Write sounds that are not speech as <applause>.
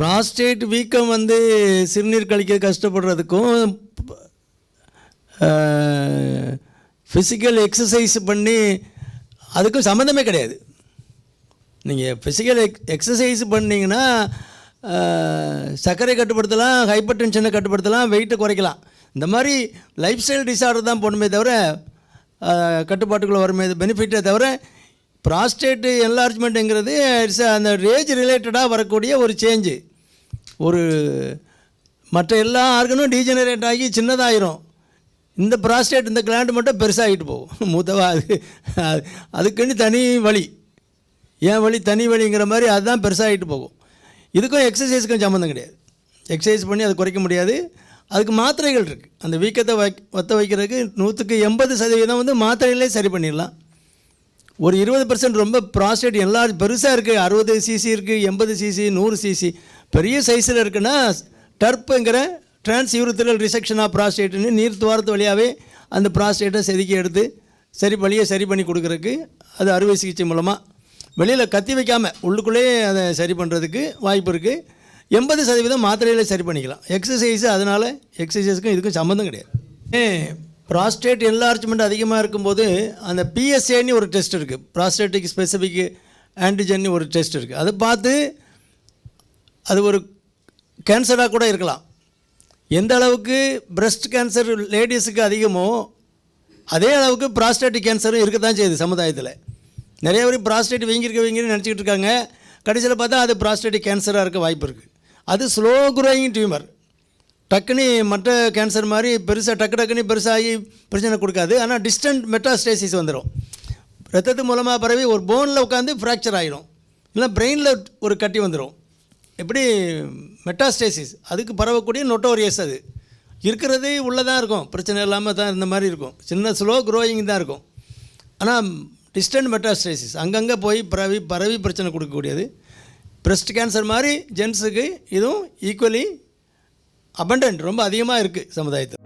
Prostate வீக்கம் வந்து சிறுநீர் கழிக்க கஷ்டப்படுறதுக்கும் ஃபிசிக்கல் எக்ஸசைஸ் பண்ணி அதுக்கும் சம்மந்தமே கிடையாது. நீங்கள் ஃபிசிக்கல் எக் எக்ஸசைஸ் பண்ணிங்கன்னா சர்க்கரை கட்டுப்படுத்தலாம் ஹைப்பர் டென்ஷனை கட்டுப்படுத்தலாம் வெயிட்டை குறைக்கலாம். இந்த மாதிரி லைஃப் ஸ்டைல் டிசார்டர் தான் போடணுமே தவிர கட்டுப்பாட்டுக்குள்ளே வருமே பெனிஃபிட்டே தவிர ப்ராஸ்டேட்டு என்லார்ஜ்மெண்ட்டுங்கிறது அந்த ரேஜ் ரிலேட்டடாக வரக்கூடிய ஒரு சேஞ்சு ஒரு மற்ற எல்லா ஆர்கனும் டீஜெனரேட் ஆகி சின்னதாயிரும். இந்த ப்ராஸ்டேட் இந்த கிளாண்ட் மட்டும் பெருசாகிட்டு போகும். <laughs> மூத்தவா அது அதுக்குன்னு தனி வழி ஏன் வழி தனி வழிங்கிற மாதிரி அதுதான் பெருசாகிட்டு போகும். இதுக்கும் எக்ஸசைஸுக்கும் சம்மந்தம் கிடையாது. எக்ஸசைஸ் பண்ணி அதை குறைக்க முடியாது. அதுக்கு மாத்திரைகள் இருக்குது அந்த வீக்கத்தை வை ஒத்த வைக்கிறதுக்கு நூற்றுக்கு எண்பது சதவீதம் வந்து மாத்திரையிலே சரி பண்ணிடலாம். ஒரு இருபது பர்சன்ட் ரொம்ப ப்ராஸ்டேட் எல்லாரும் பெருசாக இருக்குது அறுபது சிசி இருக்குது எண்பது சிசி நூறு சிசி பெரிய சைஸில் இருக்குன்னா டர்ப்புங்கிற டிரான்ஸ் யூரித்திரல் ரிசெக்ஷன் ஆஃப் ப்ராஸ்டேட்னு நீர் துவாரத்து வழியாகவே அந்த ப்ராஸ்டேட்டை செதுக்கி எடுத்து சரி வழியை சரி பண்ணி கொடுக்குறதுக்கு அது அறுவை சிகிச்சை மூலமாக வெளியில் கத்தி வைக்காமல் உள்ளுக்குள்ளேயே அதை சரி பண்ணுறதுக்கு வாய்ப்பு இருக்குது எண்பது சதவீதம் மாத்திரையில் சரி பண்ணிக்கலாம். எக்ஸசைஸு அதனால் எக்ஸசைஸுக்கும் இதுக்கும் சம்மந்தம் கிடையாது. ஏ ப்ராஸ்டேட் என்லார்ஜ்மெண்ட் அதிகமாக இருக்கும்போது அந்த பிஎஸ்ஏன்னு ஒரு டெஸ்ட் இருக்குது ப்ராஸ்டேட்டிக் ஸ்பெசிஃபிக் ஆன்டிஜன்னு ஒரு டெஸ்ட் இருக்குது அதை பார்த்து அது ஒரு கேன்சராக கூட இருக்கலாம். எந்த அளவுக்கு பிரஸ்ட் கேன்சர் லேடிஸுக்கு அதிகமோ அதே அளவுக்கு ப்ராஸ்டேட்டிக் கேன்சரும் இருக்க தான் செய்யுது சமுதாயத்தில். நிறைய பேர் ப்ராஸ்டேட் வீங்கிருக்க வீங்கின்னு நினச்சிக்கிட்டு இருக்காங்க. கடைசியில் பார்த்தா அது ப்ராஸ்டேட்டிக் கேன்சராக இருக்க வாய்ப்பு இருக்குது அது ஸ்லோ குரோயிங் டியூமர் டக்குன்னு மற்ற கேன்சர் மாதிரி பெருசாக டக்கு டக்குன்னு பெருசாகி பிரச்சனை கொடுக்காது. ஆனால் டிஸ்டன்ட் மெட்டாஸ்டேசிஸ் வந்துடும் ரத்தத்து மூலமாக பரவி ஒரு போனில் உட்காந்து ஃப்ராக்சர் ஆகிடும் இல்லை பிரெயினில் ஒரு கட்டி வந்துடும் எப்படி மெட்டாஸ்டேசிஸ் அதுக்கு பரவக்கூடிய நொட்டோரியஸ் அது. இருக்கிறதே உள்ளே தான் இருக்கும் பிரச்சனை இல்லாமல் தான் இந்த மாதிரி இருக்கும். சின்ன ஸ்லோ க்ரோயிங் தான் இருக்கும். ஆனால் டிஸ்டன்ட் மெட்டாஸ்டேசிஸ் அங்கங்கே போய் பரவி பரவி பிரச்சனை கொடுக்கக்கூடியது. பிரஸ்ட் கேன்சர் மாதிரி ஜென்ஸுக்கு இதுவும் ஈக்குவலி அபண்டன்ட் ரொம்ப அதிகமாக இருக்குது சமுதாயத்தில்.